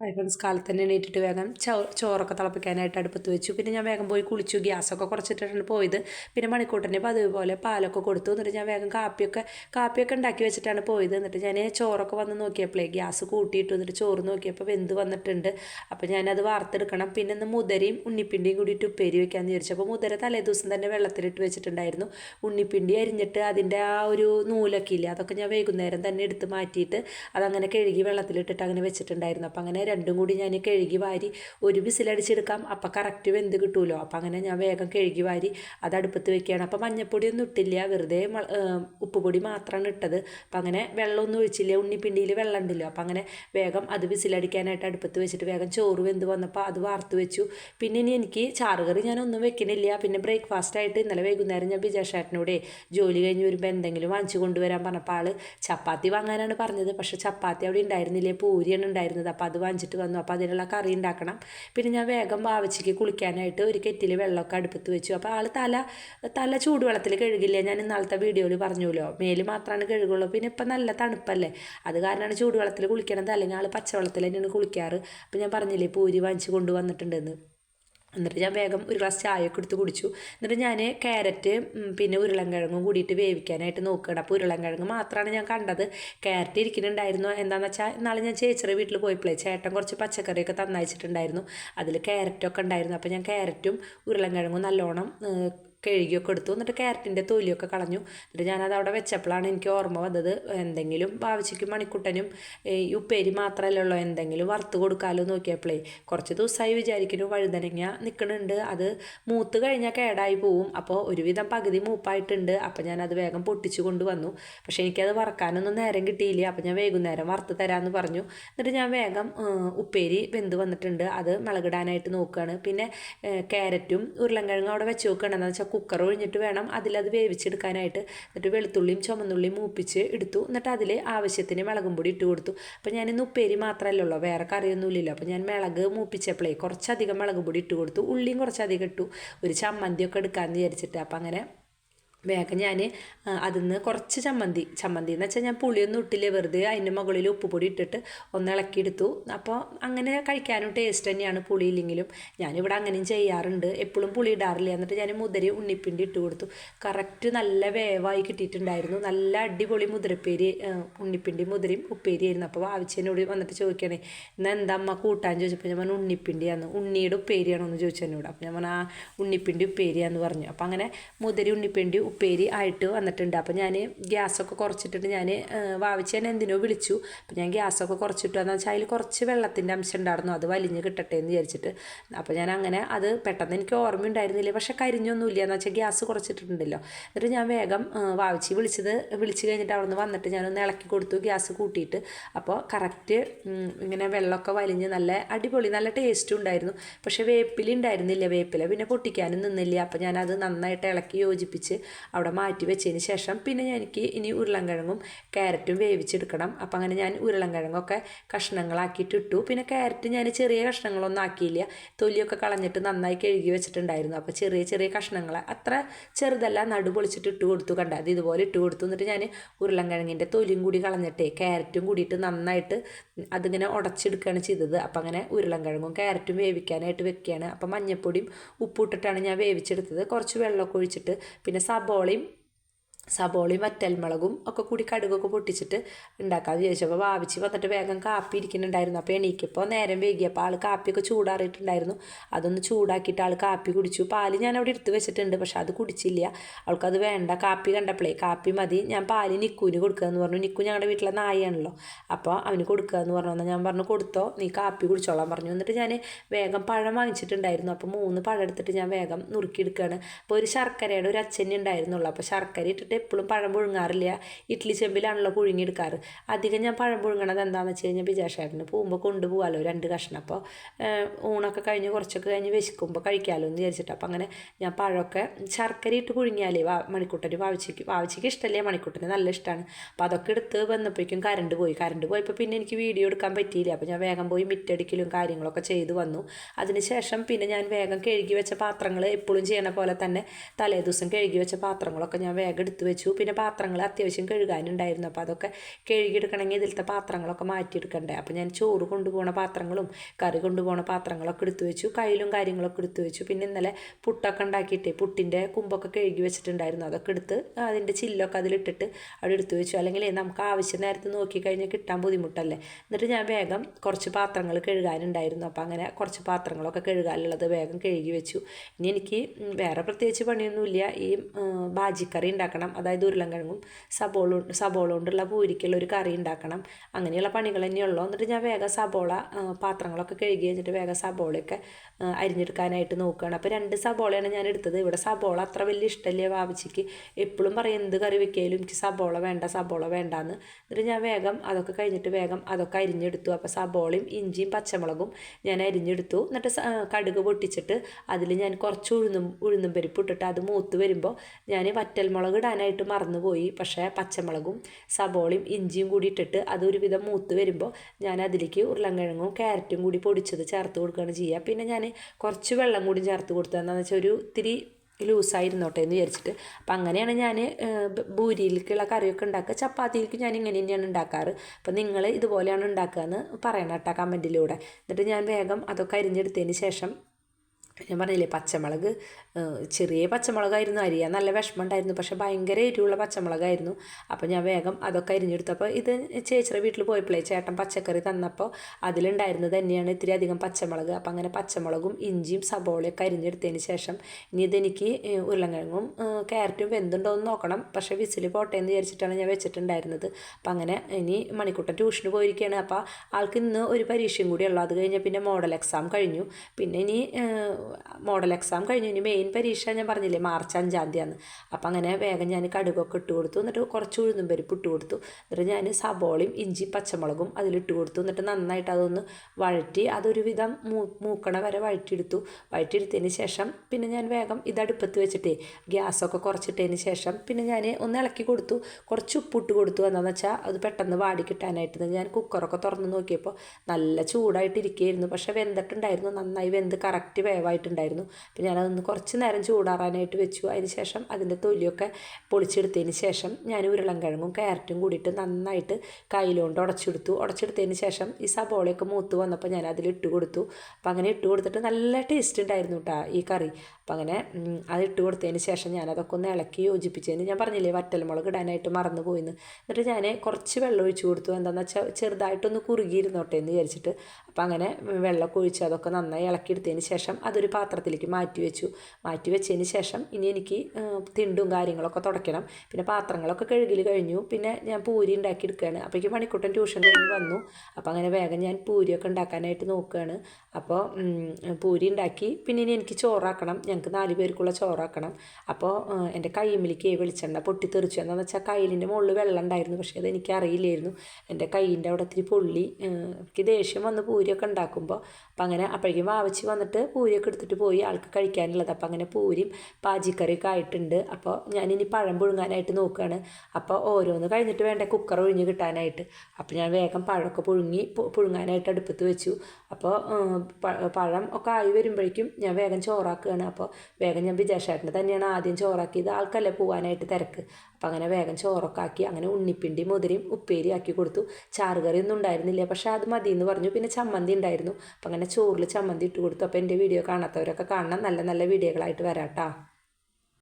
Hi friends കാലത്ത് തന്നെ എണീറ്റിട്ട് വേഗം ചോ ചോറൊക്കെ തിളപ്പിക്കാനായിട്ട് അടുപ്പത്ത് വെച്ചു. പിന്നെ ഞാൻ വേഗം പോയി കുളിച്ചു. ഗ്യാസൊക്കെ കുറച്ചിട്ടാണ് പോയത്. പിന്നെ മണിക്കൂട്ടനെ പതിവുപോലെ പാലൊക്കെ കൊടുത്തു. എന്നിട്ട് ഞാൻ വേഗം കാപ്പിയൊക്കെ കാപ്പിയൊക്കെ ഉണ്ടാക്കി വെച്ചിട്ടാണ് പോയത്. എന്നിട്ട് ഞാൻ ചോറൊക്കെ വന്ന് നോക്കിയപ്പോഴേ ഗ്യാസ് കൂട്ടിയിട്ടു. എന്നിട്ട് ചോറ് നോക്കിയപ്പോൾ വെന്ത് വന്നിട്ടുണ്ട്. അപ്പോൾ ഞാനത് വാർത്തെടുക്കണം. പിന്നെ ഇന്ന് മുതരയും ഉണ്ണിപ്പിണ്ടിയും കൂടിയിട്ട് ഉപ്പേരി വെക്കാമെന്ന് വിചാരിച്ചു. അപ്പോൾ മുതര തലേ ദിവസം തന്നെ വെള്ളത്തിലിട്ട് വെച്ചിട്ടുണ്ടായിരുന്നു. ഉണ്ണിപ്പിണ്ടി അരിഞ്ഞിട്ട് അതിന്റെ ആ ഒരു നൂലൊക്കെ ഇല്ലേ അതൊക്കെ ഞാൻ വൈകുന്നേരം തന്നെ എടുത്ത് മാറ്റിയിട്ട് അതങ്ങനെ കഴുകി വെള്ളത്തിലിട്ടിട്ട് അങ്ങനെ വെച്ചിട്ടുണ്ടായിരുന്നു. അപ്പോൾ അങ്ങനെ രണ്ടും കൂടി ഞാൻ കഴുകി വാരി ഒരു വിസിലടിച്ചെടുക്കാം. അപ്പം കറക്റ്റ് വെന്ത് കിട്ടുമല്ലോ അപ്പം അങ്ങനെ ഞാൻ വേഗം കഴുകി വാരി അത് അടുപ്പത്ത് വെക്കുകയാണ്. അപ്പം മഞ്ഞപ്പൊടിയൊന്നും ഇട്ടില്ല. വെറുതെ ഉപ്പുപൊടി മാത്രമാണ് ഇട്ടത്. അപ്പം അങ്ങനെ വെള്ളമൊന്നും ഒഴിച്ചില്ല. ഉണ്ണിപ്പിണ്ടിയിൽ വെള്ളം ഉണ്ടല്ലോ. അപ്പം അങ്ങനെ വേഗം അത് വിസിലടിക്കാനായിട്ട് അടുപ്പത്ത് വെച്ചിട്ട് വേഗം ചോറ് വെന്ത് വന്നപ്പോൾ അത് വാർത്ത് വെച്ചു. പിന്നെ ഇനി എനിക്ക് ചാറുകറി ഞാനൊന്നും വെക്കണില്ല. പിന്നെ ബ്രേക്ക്ഫാസ്റ്റ് ആയിട്ട് ഇന്നലെ വൈകുന്നേരം ഞാൻ വിജയശേട്ടനോട് ജോലി കഴിഞ്ഞ് വരുമ്പോൾ എന്തെങ്കിലും വാങ്ങിച്ചു കൊണ്ടുവരാൻ പറഞ്ഞപ്പോൾ ആൾ ചപ്പാത്തി വാങ്ങാനാണ് പറഞ്ഞത്. പക്ഷേ ചപ്പാത്തി അവിടെ ഉണ്ടായിരുന്നില്ലേ? പൂരിയാണ് ഉണ്ടായിരുന്നത്. അപ്പോൾ അത് വാങ്ങിച്ചിട്ട് വന്നു. അപ്പോൾ അതിനുള്ള കറി ഉണ്ടാക്കണം. പിന്നെ ഞാൻ വേഗം വാവച്ചിക്ക് കുളിക്കാനായിട്ട് ഒരു കെറ്റിൽ വെള്ളമൊക്കെ അടുപ്പത്ത് വെച്ചു. അപ്പോൾ ആൾ തല തല ചൂടുവെള്ളത്തിൽ കഴുകില്ലേ? ഞാൻ ഇന്നാളത്തെ വീഡിയോയിൽ പറഞ്ഞുല്ലോ. മേൽ മാത്രമാണ് കഴുകുള്ളൂ. പിന്നെ ഇപ്പം നല്ല തണുപ്പല്ലേ? അത് കാരണമാണ് ചൂടുവെള്ളത്തിൽ കുളിക്കണത്. അല്ലെങ്കിൽ ആൾ പച്ചവെള്ളത്തിൽ തന്നെയാണ് കുളിക്കാറ്. അപ്പോൾ ഞാൻ പറഞ്ഞില്ലേ പൂരി വാങ്ങിച്ച് കൊണ്ടുവന്നിട്ടുണ്ടെന്ന്. എന്നിട്ട് ഞാൻ വേഗം ഒരു ഗ്ലാസ് ചായയൊക്കെ എടുത്ത് കുടിച്ചു. എന്നിട്ട് ഞാൻ ക്യാരറ്റ് പിന്നെ ഉരുളൻകിഴങ്ങും കൂടിയിട്ട് വേവിക്കാനായിട്ട് നോക്കുകയാണ് അപ്പോൾ ഉരുളൻകിഴങ്ങ് മാത്രമാണ് ഞാൻ കണ്ടത്. ക്യാരറ്റ് ഇരിക്കുന്നുണ്ടായിരുന്നു. എന്താണെന്ന് വെച്ചാൽ നാളെ ഞാൻ ചേച്ചിയുടെ വീട്ടിൽ പോയപ്പോഴേ ചേട്ടൻ കുറച്ച് പച്ചക്കറിയൊക്കെ തന്നയച്ചിട്ടുണ്ടായിരുന്നു. അതിൽ ക്യാരറ്റൊക്കെ ഉണ്ടായിരുന്നു. അപ്പോൾ ഞാൻ ക്യാരറ്റും ഉരുളൻകിഴങ്ങും നല്ലോണം കഴുകിയൊക്കെ എടുത്തു. എന്നിട്ട് ക്യാരറ്റിന്റെ തൊലിയൊക്കെ കളഞ്ഞു. എന്നിട്ട് ഞാനത് അവിടെ വെച്ചപ്പോഴാണ് എനിക്ക് ഓർമ്മ വന്നത് എന്തെങ്കിലും ഭാവിച്ചിക്കും മണിക്കുട്ടനും ഈ ഉപ്പേരി മാത്രമല്ല ഉള്ളൂ എന്തെങ്കിലും വറുത്ത് കൊടുക്കാമല്ലോ നോക്കിയപ്പോഴേ കുറച്ച് ദിവസമായി വിചാരിക്കുന്നു വഴുതനങ്ങ നിൽക്കുന്നുണ്ട് അത് മൂത്ത് കഴിഞ്ഞാൽ കേടായി പോവും. അപ്പോൾ ഒരുവിധം പകുതി മൂപ്പായിട്ടുണ്ട്. അപ്പോൾ ഞാനത് വേഗം പൊട്ടിച്ചു കൊണ്ടുവന്നു. പക്ഷേ എനിക്കത് വറക്കാനൊന്നും നേരം കിട്ടിയില്ല. അപ്പോൾ ഞാൻ വൈകുന്നേരം വറുത്ത് തരാമെന്ന് പറഞ്ഞു. എന്നിട്ട് ഞാൻ വേഗം ഉപ്പേരി വെന്ത് വന്നിട്ടുണ്ട്. അത് മുളകിടാനായിട്ട് നോക്കുകയാണ്. പിന്നെ ക്യാരറ്റും ഉരുളൻകിഴങ്ങും അവിടെ വെച്ച് നോക്കുകയാണ്. എന്താണെന്ന് വെച്ചാൽ കുക്കർ ഒഴിഞ്ഞിട്ട് വേണം അതിലത് വേവിച്ചെടുക്കാനായിട്ട്. എന്നിട്ട് വെളുത്തുള്ളിയും ചുമന്നുള്ളിയും മൂപ്പിച്ച് എടുത്തു. എന്നിട്ട് അതിൽ ആവശ്യത്തിന് മുളകും പൊടി ഇട്ട് കൊടുത്തു. അപ്പോൾ ഞാനിന്ന് ഉപ്പേരി മാത്രമല്ലല്ലോ വേറെ കറിയൊന്നുമില്ലല്ലോ. അപ്പോൾ ഞാൻ മുളക് മൂപ്പിച്ചപ്പോഴേ കുറച്ചധികം മുളക് പൊടി ഇട്ട് കൊടുത്തു. ഉള്ളിയും കുറച്ചധികം ഇട്ടു. ഒരു ചമ്മന്തിയൊക്കെ എടുക്കാമെന്ന് വിചാരിച്ചിട്ട്. അപ്പോൾ അങ്ങനെ വേഗം ഞാൻ അതിൽ നിന്ന് കുറച്ച് ചമ്മന്തി. ചമ്മന്തി എന്ന് വെച്ചാൽ ഞാൻ പുളിയൊന്നും ഇട്ടില്ല വെറുതെ അതിന്റെ മുകളിൽ ഉപ്പുപൊടി ഇട്ടിട്ട് ഒന്ന് ഇളക്കിയെടുത്തു. അപ്പോൾ അങ്ങനെ കഴിക്കാനും ടേസ്റ്റ് തന്നെയാണ് പുളി ഇല്ലെങ്കിലും. ഞാനിവിടെ അങ്ങനെയും ചെയ്യാറുണ്ട്. എപ്പോഴും പുളി ഇടാറില്ല എന്നിട്ട് ഞാൻ മുതിരി ഉണ്ണിപ്പിണ്ടി ഇട്ട് കൊടുത്തു. കറക്റ്റ് നല്ല വേവായി കിട്ടിയിട്ടുണ്ടായിരുന്നു. നല്ല അടിപൊളി മുതിരപ്പേരി ഉണ്ണിപ്പിണ്ടി മുതിരയും ഉപ്പേരിയായിരുന്നു. അപ്പോൾ ആവശ്യനോട് വന്നിട്ട് ചോദിക്കണേ എന്നാൽ എന്താ അമ്മ കൂട്ടാൻ ചോദിച്ചപ്പോൾ ഞാൻ പറഞ്ഞു ഉണ്ണിപ്പിണ്ടിയാന്ന്. ഉണ്ണിയുടെ ഉപ്പേരിയാണോ എന്ന് ചോദിച്ചു എന്നോട്. അപ്പോൾ ഞാൻ പറഞ്ഞു ആ ഉണ്ണിപ്പിണ്ടി ഉപ്പേരിയാന്ന് പറഞ്ഞു. അപ്പോൾ അങ്ങനെ മുതിരി ഉണ്ണിപ്പിണ്ടി ഉപ്പേരി ആയിട്ട് വന്നിട്ടുണ്ട്. അപ്പോൾ ഞാൻ ഗ്യാസൊക്കെ കുറച്ചിട്ടിട്ട് ഞാൻ വാവിച്ച് തന്നെ എന്തിനോ വിളിച്ചു. അപ്പോൾ ഞാൻ ഗ്യാസൊക്കെ കുറച്ചിട്ടു. എന്ന് വെച്ചാൽ അതിൽ കുറച്ച് വെള്ളത്തിന്റെ അംശം ഉണ്ടായിരുന്നു അത് വലിഞ്ഞ് കിട്ടട്ടെ എന്ന് വിചാരിച്ചിട്ട്. അപ്പോൾ ഞാൻ അങ്ങനെ അത് പെട്ടെന്ന് എനിക്ക് ഓർമ്മയുണ്ടായിരുന്നില്ല. പക്ഷേ കരിഞ്ഞൊന്നുമില്ല. എന്ന് വെച്ചാൽ ഗ്യാസ് കുറച്ചിട്ടുണ്ടല്ലോ. എന്നിട്ട് ഞാൻ വേഗം വാവിച്ച് വിളിച്ചത് വിളിച്ച് കഴിഞ്ഞിട്ട് അവിടെ നിന്ന് വന്നിട്ട് ഞാനൊന്ന് ഇളക്കി കൊടുത്തു ഗ്യാസ് കൂട്ടിയിട്ട്. അപ്പോൾ കറക്റ്റ് ഇങ്ങനെ വെള്ളമൊക്കെ വലിഞ്ഞ് നല്ല അടിപൊളി നല്ല ടേസ്റ്റും ഉണ്ടായിരുന്നു. പക്ഷേ വേപ്പില ഉണ്ടായിരുന്നില്ല വേപ്പില. പിന്നെ പൊട്ടിക്കാനും നിന്നില്ല. അപ്പോൾ ഞാനത് നന്നായിട്ട് ഇളക്കി യോജിപ്പിച്ച് അവിടെ മാറ്റി വെച്ചതിന് ശേഷം പിന്നെ എനിക്ക് ഇനി ഉരുളൻകിഴങ്ങും ക്യാരറ്റും വേവിച്ചെടുക്കണം. അപ്പം അങ്ങനെ ഞാൻ ഉരുളൻകിഴങ്ങൊക്കെ കഷ്ണങ്ങളാക്കിയിട്ട് ഇട്ടു. പിന്നെ ക്യാരറ്റ് ഞാൻ ചെറിയ കഷ്ണങ്ങളൊന്നും ആക്കിയില്ല. തൊലിയൊക്കെ കളഞ്ഞിട്ട് നന്നായി കഴുകി വെച്ചിട്ടുണ്ടായിരുന്നു. അപ്പോൾ ചെറിയ ചെറിയ കഷ്ണങ്ങൾ അത്ര ചെറുതല്ല നടു പൊളിച്ചിട്ട് ഇട്ട് കൊടുത്തു കണ്ട. അത് ഇതുപോലെ ഇട്ട് കൊടുത്തു. എന്നിട്ട് ഞാൻ ഉരുളൻകിഴങ്ങിന്റെ തൊലിയും കൂടി കളഞ്ഞിട്ടേ ക്യാരറ്റും കൂടിയിട്ട് നന്നായിട്ട് അതിങ്ങനെ ഉടച്ചെടുക്കുകയാണ് ചെയ്തത്. അപ്പം അങ്ങനെ ഉരുളൻകിഴങ്ങും ക്യാരറ്റും വേവിക്കാനായിട്ട് വെക്കുകയാണ്. അപ്പം മഞ്ഞൾപ്പൊടിയും ഉപ്പിട്ടിട്ടാണ് ഞാൻ വേവിച്ചെടുത്തത്. കുറച്ച് വെള്ളമൊക്കെ ഒഴിച്ചിട്ട് പിന്നെ സബോളയും സബോളയും വറ്റൽമുളകും ഒക്കെ കൂടി കടുകൊക്കെ പൊട്ടിച്ചിട്ട് ഉണ്ടാക്കാമെന്ന് ചോദിച്ചപ്പോൾ വാവിച്ച് വന്നിട്ട് വേഗം കാപ്പി ഇരിക്കുന്നുണ്ടായിരുന്നു അപ്പോൾ എണീക്കിപ്പോൾ നേരം വൈകിയപ്പോൾ ആൾ കാപ്പിയൊക്കെ ചൂടാറിയിട്ടുണ്ടായിരുന്നു. അതൊന്ന് ചൂടാക്കിയിട്ട് ആൾ കാപ്പി കുടിച്ചു. പാൽ ഞാൻ അവിടെ എടുത്ത് വെച്ചിട്ടുണ്ട് പക്ഷെ അത് കുടിച്ചില്ല. അവൾക്കത് വേണ്ട. കാപ്പി കണ്ടപ്പോഴേ കാപ്പി മതി ഞാൻ പാൽ നിക്കുവിന് കൊടുക്കുക എന്ന് പറഞ്ഞു. നിക്കു ഞങ്ങളുടെ വീട്ടിലെ നായാണല്ലോ അപ്പോൾ അവന് കൊടുക്കുക എന്ന് പറഞ്ഞു ഞാൻ പറഞ്ഞു കൊടുത്തോ നീ കാപ്പി കുടിച്ചോളാൻ പറഞ്ഞു. എന്നിട്ട് ഞാൻ വേഗം പഴം വാങ്ങിച്ചിട്ടുണ്ടായിരുന്നു. അപ്പോൾ മൂന്ന് പഴം എടുത്തിട്ട് ഞാൻ വേഗം നുറുക്കിയെടുക്കുകയാണ് അപ്പോൾ ഒരു ശർക്കരയുടെ ഒരു അച്ഛനെ ഉണ്ടായിരുന്നുള്ളൂ. അപ്പോൾ ശർക്കര ഇട്ടിട്ട് എപ്പോഴും പഴം പുഴുങ്ങാറില്ല. ഇഡ്ഡലി ചെമ്പിലാണല്ലോ പുഴുങ്ങിയെടുക്കാറ്. അധികം ഞാൻ പഴം പുഴുങ്ങണത് എന്താണെന്ന് വെച്ച് കഴിഞ്ഞാൽ വിജയശേട്ടന് പോകുമ്പോൾ കൊണ്ടുപോകാമല്ലോ രണ്ട് കഷ്ണം. അപ്പോൾ ഊണൊക്കെ കഴിഞ്ഞ് കുറച്ചൊക്കെ കഴിഞ്ഞ് വിശക്കുമ്പോൾ കഴിക്കാമല്ലോ എന്ന് വിചാരിച്ചിട്ട്. അപ്പോൾ അങ്ങനെ ഞാൻ പഴമൊക്കെ ശർക്കര ഇട്ട് പുഴുങ്ങിയാലേ വാ മണിക്കുട്ടന് വാവിച്ചയ്ക്ക് വാവിച്ചയ്ക്ക് ഇഷ്ടമല്ലേ മണിക്കുട്ടന്? നല്ല ഇഷ്ടമാണ് അപ്പോൾ അതൊക്കെ എടുത്ത് വന്നപ്പോഴേക്കും കറണ്ട് പോയി. കറണ്ട് പോയപ്പോൾ പിന്നെ എനിക്ക് വീഡിയോ എടുക്കാൻ പറ്റിയില്ല. അപ്പോൾ ഞാൻ വേഗം പോയി മിറ്റടിക്കലും കാര്യങ്ങളൊക്കെ ചെയ്തു വന്നു. അതിനുശേഷം പിന്നെ ഞാൻ വേഗം കഴുകി വെച്ച പാത്രങ്ങൾ എപ്പോഴും ചെയ്യണ പോലെ തന്നെ തലേ ദിവസം കഴുകി വെച്ച പാത്രങ്ങളൊക്കെ ഞാൻ വേഗം എടുത്ത് വെച്ചു. പിന്നെ പാത്രങ്ങൾ അത്യാവശ്യം കഴുകാനുണ്ടായിരുന്നു. അപ്പോൾ അതൊക്കെ കഴുകിയെടുക്കണമെങ്കിൽ ഇതിലത്തെ പാത്രങ്ങളൊക്കെ മാറ്റിയെടുക്കണ്ടേ. അപ്പോൾ ഞാൻ ചോറ് കൊണ്ടുപോകുന്ന പാത്രങ്ങളും കറി കൊണ്ടുപോകുന്ന പാത്രങ്ങളൊക്കെ എടുത്തു വെച്ചു. കയ്യിലും കാര്യങ്ങളൊക്കെ എടുത്തു വെച്ചു. പിന്നെ ഇന്നലെ പുട്ടൊക്കെ ഉണ്ടാക്കിയിട്ടേ പുട്ടിന്റെ കുമ്പൊക്കെ കഴുകി വെച്ചിട്ടുണ്ടായിരുന്നു. അതൊക്കെ എടുത്ത് അതിന്റെ ചില്ലൊക്കെ അതിലിട്ടിട്ട് അവിടെ എടുത്തു വെച്ചു. അല്ലെങ്കിൽ നമുക്ക് ആവശ്യം നേരത്തെ നോക്കിക്കഴിഞ്ഞാൽ കിട്ടാൻ ബുദ്ധിമുട്ടല്ലേ. എന്നിട്ട് ഞാൻ വേഗം കുറച്ച് പാത്രങ്ങൾ കഴുകാനുണ്ടായിരുന്നു. അപ്പോൾ അങ്ങനെ കുറച്ച് പാത്രങ്ങളൊക്കെ കഴുകാനുള്ളത് വേഗം കഴുകി വെച്ചു. ഇനി എനിക്ക് വേറെ പ്രത്യേകിച്ച് പണിയൊന്നുമില്ല. ഈ ബാജിക്കറി ഉണ്ടാക്കണം. അതായത് ഉരുളൻകിഴങ്ങും സബോള സബോള കൊണ്ടുള്ള പൂരിക്കുള്ള ഒരു കറി ഉണ്ടാക്കണം. അങ്ങനെയുള്ള പണികൾ തന്നെയുള്ളൂ. എന്നിട്ട് ഞാൻ വേഗം സബോള പാത്രങ്ങളൊക്കെ കഴുകി കഴിഞ്ഞിട്ട് വേഗം സബോളയൊക്കെ അരിഞ്ഞെടുക്കാനായിട്ട് നോക്കുകയാണ്. അപ്പോൾ രണ്ട് സബോളയാണ് ഞാൻ എടുത്തത്. ഇവിടെ സബോള അത്ര വലിയ ഇഷ്ടമല്ലേ വാവിച്ചിക്ക് എപ്പോഴും പറയും എന്ത് കറി വെക്കാലും എനിക്ക് സബോള വേണ്ട സബോള വേണ്ടാന്ന്. എന്നിട്ട് ഞാൻ വേഗം അതൊക്കെ കഴിഞ്ഞിട്ട് വേഗം അതൊക്കെ അരിഞ്ഞെടുത്തു. അപ്പോൾ സബോളയും ഇഞ്ചിയും പച്ചമുളകും ഞാൻ അരിഞ്ഞെടുത്തു. എന്നിട്ട് കടുക് പൊട്ടിച്ചിട്ട് അതിൽ ഞാൻ കുറച്ച് ഉഴുന്നും ഉഴുന്നും പരിപ്പ് ഇട്ടിട്ട് അത് മൂത്ത് വരുമ്പോൾ ഞാൻ വറ്റൽമുളക് ഇടാനായിട്ട് മറന്നുപോയി. പക്ഷേ പച്ചമുളകും സബോളയും ഇഞ്ചിയും കൂടി ഇട്ടിട്ട് അതൊരുവിധം മൂത്ത് വരുമ്പോൾ ഞാൻ അതിലേക്ക് ഉരുളൻകിഴങ്ങും ക്യാരറ്റും കൂടി പൊടിച്ചത് ചേർത്ത് കൊടുക്കുകയാണ് ചെയ്യുക. പിന്നെ ഞാൻ കുറച്ച് വെള്ളം കൂടി ചേർത്ത് കൊടുത്തത് എന്താണെന്ന് വെച്ചാൽ ഒരു ഇത്തിരി ലൂസായിരുന്നോട്ടെ എന്ന് വിചാരിച്ചിട്ട്. അപ്പം അങ്ങനെയാണ് ഞാൻ ഭൂരിയിലേക്കുള്ള കറിയൊക്കെ ഉണ്ടാക്കുക. ചപ്പാത്തിയിലേക്ക് ഞാൻ ഇങ്ങനെ തന്നെയാണ് ഉണ്ടാക്കാറ്. അപ്പം നിങ്ങൾ ഇതുപോലെയാണ് ഉണ്ടാക്കുക എന്ന് പറയണം കേട്ടോ കമന്റിലൂടെ. എന്നിട്ട് ഞാൻ വേഗം അതൊക്കെ അരിഞ്ഞെടുത്തതിന് ശേഷം ഞാൻ പറഞ്ഞില്ലേ പച്ചമുളക് ചെറിയ പച്ചമുളകായിരുന്നു അരിയാൻ നല്ല വിഷമം ഉണ്ടായിരുന്നു പക്ഷേ ഭയങ്കര എരിവുള്ള പച്ചമുളകായിരുന്നു. അപ്പോൾ ഞാൻ വേഗം അതൊക്കെ അരിഞ്ഞെടുത്തു. അപ്പോൾ ഇത് ചേച്ചിയുടെ വീട്ടിൽ പോയപ്പോഴേ ചേട്ടൻ പച്ചക്കറി തന്നപ്പോൾ അതിലുണ്ടായിരുന്നത് തന്നെയാണ് ഇത്തിരി അധികം പച്ചമുളക്. അപ്പോൾ അങ്ങനെ പച്ചമുളകും ഇഞ്ചിയും സബോളയൊക്കെ അരിഞ്ഞെടുത്തതിന് ശേഷം ഇനി ഇതെനിക്ക് ഉരുളങ്കിഴങ്ങും ക്യാരറ്റും വെന്തുണ്ടോ എന്ന് നോക്കണം. പക്ഷേ വിസിൽ പോട്ടെ എന്ന് വിചാരിച്ചിട്ടാണ് ഞാൻ വെച്ചിട്ടുണ്ടായിരുന്നത്. അപ്പോൾ അങ്ങനെ ഇനി മണിക്കൂട്ടൻ ട്യൂഷന് പോയിരിക്കുകയാണ്. അപ്പോൾ ആൾക്ക് ഇന്ന് ഒരു പരീക്ഷയും കൂടി ഉള്ളൂ. അത് കഴിഞ്ഞാൽ പിന്നെ മോഡൽ എക്സാം കഴിഞ്ഞു. പിന്നെ ഇനി മോഡൽ എക്സാം കഴിഞ്ഞു ഇനി മെയിൻ പരീക്ഷ ഞാൻ പറഞ്ഞില്ലേ മാർച്ച് അഞ്ചാം തീയതിയാണ്. അപ്പം അങ്ങനെ വേഗം ഞാൻ കടുകൊക്കെ ഇട്ട് കൊടുത്തു എന്നിട്ട് കുറച്ച് ഉഴുന്നും പരിപ്പ് ഇട്ട് കൊടുത്തു. എന്നിട്ട് ഞാൻ സബോളയും ഇഞ്ചി പച്ചമുളകും അതിലിട്ട് കൊടുത്തു. എന്നിട്ട് നന്നായിട്ട് അതൊന്ന് വഴറ്റി അതൊരു വിധം മൂ മൂക്കണ വരെ വഴറ്റിയെടുത്തു. വഴറ്റിയെടുത്തതിന് ശേഷം പിന്നെ ഞാൻ വേഗം ഇത് അടുപ്പത്ത് വെച്ചിട്ടേ ഗ്യാസൊക്കെ കുറച്ചിട്ടതിന് ശേഷം പിന്നെ ഞാൻ ഒന്ന് ഇളക്കി കൊടുത്തു. കുറച്ച് ഉപ്പിട്ട് കൊടുത്തു. എന്താണെന്ന് വെച്ചാൽ അത് പെട്ടെന്ന് വാടി കിട്ടാനായിട്ട് ഞാൻ കുക്കറൊക്കെ തുറന്ന് നോക്കിയപ്പോൾ നല്ല ചൂടായിട്ടിരിക്കുകയായിരുന്നു. പക്ഷേ വെന്തിട്ടുണ്ടായിരുന്നു. നന്നായി വെന്ത് കറക്റ്റ് വേവായി ആയിട്ടുണ്ടായിരുന്നു. അപ്പോൾ ഞാനതൊന്ന് കുറച്ച് നേരം ചൂടാറാനായിട്ട് വെച്ചു. അതിന് ശേഷം അതിന്റെ തൊലിയൊക്കെ പൊളിച്ചെടുത്തതിന് ശേഷം ഞാൻ ഉരുളൻകിഴങ്ങും ക്യാരറ്റും കൂടിയിട്ട് നന്നായിട്ട് കയ്യിലുകൊണ്ട് ഉടച്ചെടുത്തു. ഉടച്ചെടുത്തതിന് ശേഷം ഈ സബോളയൊക്കെ മൂത്ത് വന്നപ്പോൾ ഞാൻ അതിൽ ഇട്ട് കൊടുത്തു. അപ്പോൾ അങ്ങനെ ഇട്ട് കൊടുത്തിട്ട് നല്ല ടേസ്റ്റ് ഉണ്ടായിരുന്നു കേട്ടോ ഈ കറി. അപ്പം അങ്ങനെ അത് ഇട്ട് കൊടുത്തതിന് ശേഷം ഞാൻ അതൊക്കെ ഒന്ന് ഇളക്കി യോജിപ്പിച്ചതിന് ഞാൻ പറഞ്ഞില്ലേ വറ്റൽമുളക് ഇടാനായിട്ട് മറന്നു പോയിന്ന്. എന്നിട്ട് ഞാൻ കുറച്ച് വെള്ളം ഒഴിച്ചു കൊടുത്തു. എന്താണെന്ന് വെച്ചാൽ ചെറുതായിട്ടൊന്ന് കുറുകിയിരുന്നോട്ടെ എന്ന് വിചാരിച്ചിട്ട്. അപ്പം അങ്ങനെ വെള്ളമൊക്കെ ഒഴിച്ച് അതൊക്കെ നന്നായി ഇളക്കിയെടുത്തതിന് ശേഷം അതൊരു പാത്രത്തിലേക്ക് മാറ്റി വെച്ചു. മാറ്റി വെച്ചതിന് ശേഷം ഇനി എനിക്ക് തിണ്ടും കാര്യങ്ങളൊക്കെ തുടയ്ക്കണം. പിന്നെ പാത്രങ്ങളൊക്കെ കഴുകൽ കഴിഞ്ഞു. പിന്നെ ഞാൻ പൂരി ഉണ്ടാക്കി എടുക്കുകയാണ് അപ്പോഴേക്കും മണിക്കൂട്ടൻ ട്യൂഷൻ കഴിഞ്ഞ് വന്നു. അപ്പോൾ അങ്ങനെ വേഗം ഞാൻ പൂരിയൊക്കെ ഉണ്ടാക്കാനായിട്ട് നോക്കുകയാണ് അപ്പോൾ പൂരി ഉണ്ടാക്കി. പിന്നെ ഇനി എനിക്ക് ചോറാക്കണം. ഞങ്ങൾക്ക് നാല് പേർക്കുള്ള ചോറാക്കണം. അപ്പോൾ എന്റെ കൈമിലേക്ക് വെളിച്ചെണ്ണ പൊട്ടിത്തെറിച്ചു. എന്താണെന്ന് വെച്ചാൽ കയ്യിലിന്റെ മുകളിൽ വെള്ളം ഉണ്ടായിരുന്നു. പക്ഷേ അത് എനിക്ക് അറിയില്ലായിരുന്നു. എന്റെ കയ്യിന്റെ അവിടെ ഇത്തിരി പൊള്ളി എനിക്ക് ദേഷ്യം വന്ന് പൂരിയൊക്കെ ഉണ്ടാക്കുമ്പോൾ. അപ്പം അങ്ങനെ അപ്പോഴേക്കും വാവച്ച് വന്നിട്ട് പൂരിയൊക്കെ എടുത്തിട്ട് പോയി ആൾക്ക് കഴിക്കാനുള്ളത്. അപ്പോൾ അങ്ങനെ പൂരിയും പാജിക്കറിയൊക്കെ ആയിട്ടുണ്ട്. അപ്പോൾ ഞാനിനി പഴം പുഴുങ്ങാനായിട്ട് നോക്കുകയാണ്. അപ്പോൾ ഓരോന്ന് കഴിഞ്ഞിട്ട് വേണ്ട കുക്കർ ഒഴിഞ്ഞ് കിട്ടാനായിട്ട്. അപ്പോൾ ഞാൻ വേഗം പഴമൊക്കെ പുഴുങ്ങി പുഴുങ്ങാനായിട്ട് അടുപ്പത്ത് വെച്ചു. അപ്പോൾ പഴം ഒക്കെ ആയി വരുമ്പോഴേക്കും ഞാൻ വേഗം ചോറാക്കുകയാണ്. അപ്പോൾ വേഗം ഞാൻ വിജയശേട്ടന് തന്നെയാണ് ആദ്യം ചോറാക്കിയത്. ആൾക്കല്ലേ പോകാനായിട്ട് തിരക്ക്. അപ്പോൾ അങ്ങനെ വേഗം ചോറൊക്കെ ആക്കി അങ്ങനെ ഉണ്ണിപ്പിണ്ടി മുതിരയും ഉപ്പേരി ആക്കി കൊടുത്തു. ചാറുകറി ഒന്നും ഉണ്ടായിരുന്നില്ല. പക്ഷേ അത് മതി എന്ന് പറഞ്ഞു. പിന്നെ ചമ്മന്തി ഉണ്ടായിരുന്നു. അപ്പോൾ അങ്ങനെ ചോറിൽ ചമ്മന്തി ഇട്ട് കൊടുത്തു. അപ്പോൾ എന്റെ വീഡിയോ കാണാത്തവരൊക്കെ കാണണം. നല്ല നല്ല വീഡിയോകളായിട്ട് വരാം